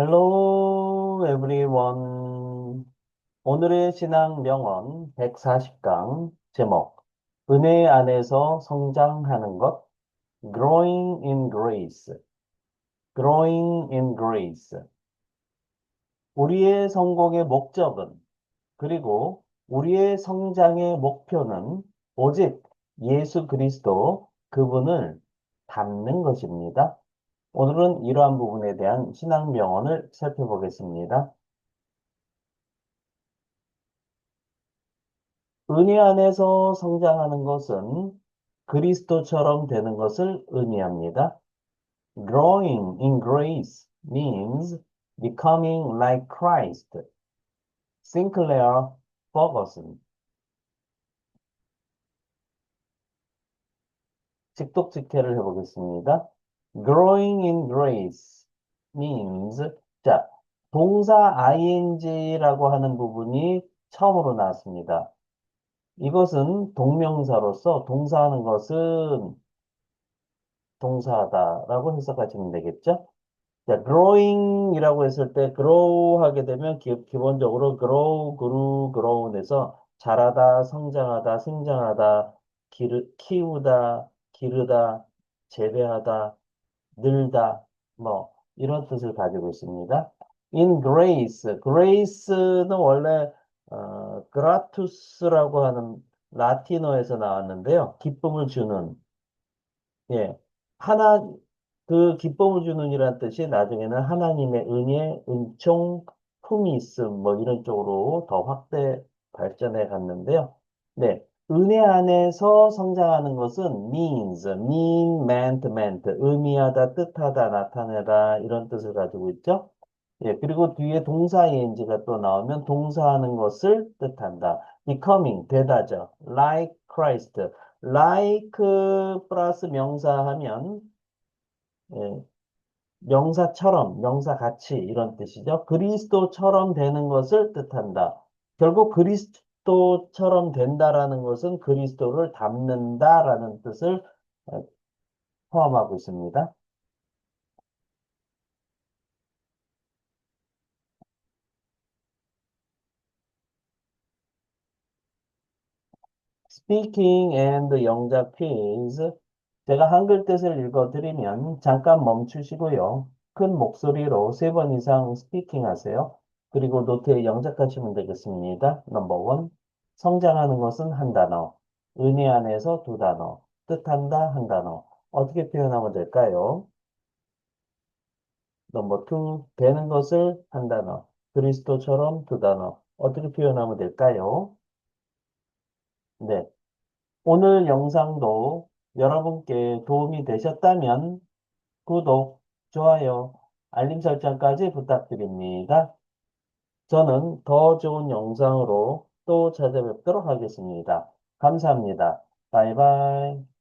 Hello, everyone. 오늘의 신앙 명언 140강 제목 은혜 안에서 성장하는 것 Growing in Grace Growing in Grace 우리의 성공의 목적은 그리고 우리의 성장의 목표는 오직 예수 그리스도 그분을 닮는 것입니다. 오늘은 이러한 부분에 대한 신앙 명언을 살펴보겠습니다. 은혜 안에서 성장하는 것은 그리스도처럼 되는 것을 의미합니다. Growing in grace means becoming like Christ. Sinclair Ferguson 직독 직해를 해보겠습니다. Growing in grace means 자 동사 ing라고 하는 부분이 처음으로 나왔습니다. 이것은 동명사로서 동사하는 것은 동사다라고 해석하시면 되겠죠. 자, growing이라고 했을 때 grow 하게 되면 기, 본적으로 grow, grew, grown에서 자라다, 성장하다, 생장하다, 기르, 키우다, 기르다, 재배하다, 늘다, 뭐 이런 뜻을 가지고 있습니다. in grace, grace는 원래 어, gratus라고 하는 라틴어에서 나왔는데요. 기쁨을 주는 예, 하나 그 기쁨을 주는 이란 뜻이 나중에는 하나님의 은혜, 은총, 품이 있음 뭐 이런 쪽으로 더 확대 발전해 갔는데요. 네, 은혜 안에서 성장하는 것은 means, mean, meant, meant, 의미하다, 뜻하다, 나타내다 이런 뜻을 가지고 있죠. 예, 그리고 뒤에 동사 ing가 또 나오면 동사하는 것을 뜻한다. becoming, 되다죠. like Christ, like 플러스 명사 하면 예, 명사처럼, 명사같이 이런 뜻이죠. 그리스도처럼 되는 것을 뜻한다. 결국 그리스도 그리스도처럼 된다라는 것은 그리스도를 닮는다라는 뜻을 어, 포함하고 있습니다. Speaking and 영작 please. 제가 한글 뜻을 읽어드리면 잠깐 멈추시고요. 큰 목소리로 세 번 이상 스피킹 하세요. 그리고 노트에 영작하시면 되겠습니다. 넘버 원. 성장하는 것은 한 단어. 은혜 안에서 두 단어. 뜻한다 한 단어. 어떻게 표현하면 될까요? 넘버 투. 되는 것을 한 단어. 그리스도처럼 두 단어. 어떻게 표현하면 될까요? 네. 오늘 영상도 여러분께 도움이 되셨다면 구독, 좋아요, 알림 설정까지 부탁드립니다. 저는 더 좋은 영상으로 또 찾아뵙도록 하겠습니다. 감사합니다. 바이바이.